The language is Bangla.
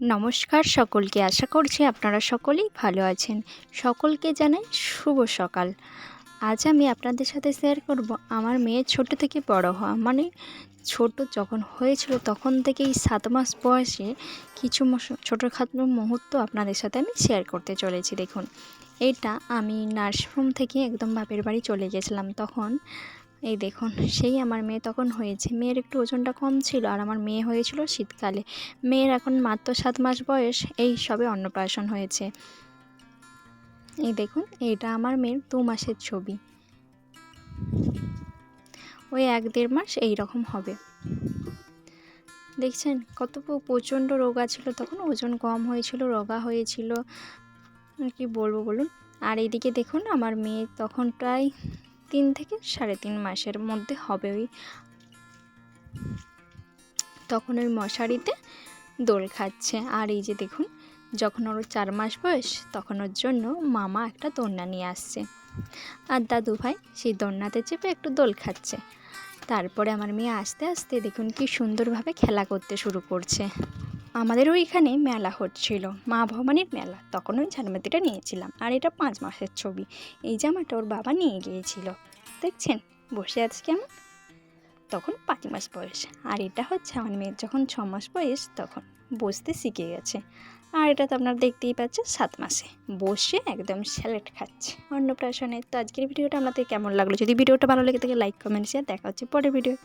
নমস্কার সকলকে। আশা করছি আপনারা সকলেই ভালো আছেন। সকলকে জানাই শুভ সকাল। আজ আমি আপনাদের সাথে শেয়ার করব আমার মেয়ে ছোট থেকে বড় হওয়া। মানে ছোট যখন হয়েছিল তখন থেকেই সাত মাস বয়সে কিছু ছোটোখাটো মুহূর্ত আপনাদের সাথে আমি শেয়ার করতে চলেছি। দেখুন, এটা আমি নার্সিংহোম থেকে একদম বাপের বাড়ি চলে গেছিলাম। তখন এই দেখুন, সেই আমার মেয়ে তখন হয়েছে। মেয়ের একটু ওজনটা কম ছিল আর আমার মেয়ে হয়েছিল শীতকালে। মেয়ের এখন মাত্র সাত মাস বয়স, এই সবে অন্নপ্রাশন হয়েছে। এই দেখুন এটা আমার মেয়ের দু মাসের ছবি। ওই এক দেড় মাস এই রকম হবে। দেখছেন, কত প্রচণ্ড রোগা ছিল তখন, ওজন কম হয়েছিল, রোগা হয়েছিল। কি বলব বলুন? আর এইদিকে দেখুন, আমার মেয়ে তখন প্রায় তিন থেকে সাড়ে তিন মাসের মধ্যে হবে ওই। তখন ওই মশারিতে দোল খাচ্ছে। আর এই যে দেখুন, যখন ওর চার মাস বয়স, তখন ওর জন্য মামা একটা দোলনা নিয়ে আসছে। আর দাদু ভাই সেই দোলনাতে চেপে একটু দোল খাচ্ছে। তারপরে আমার মেয়ে আস্তে আস্তে দেখুন কি সুন্দরভাবে খেলা করতে শুরু করছে। আমাদের ওইখানে মেলা হচ্ছিল, মা ভবানীর মেলা। তখন ওই ঝালমাতিটা নিয়েছিলাম। আর এটা পাঁচ মাসের ছবি। এই জামাটা ওর বাবা নিয়ে গিয়েছিল। দেখছেন? বসে আছে কেমন? তখন পাঁচ মাস বয়স। আর এটা হচ্ছে আমার মেয়ের যখন ছ মাস বয়স, তখন। বসতে শিখে গেছে। আর এটা তো আপনারা দেখতেই পাচ্ছেন, সাত মাসে। বসে একদম স্যালাড খাচ্ছে। অন্নপ্রাশনে। তো আজকের ভিডিওটা আপনাদের কেমন লাগল? যদি ভিডিওটা ভালো লেগে থাকে, লাইক, কমেন্ট শেয়ার দেখা হচ্ছে পরের ভিডিও।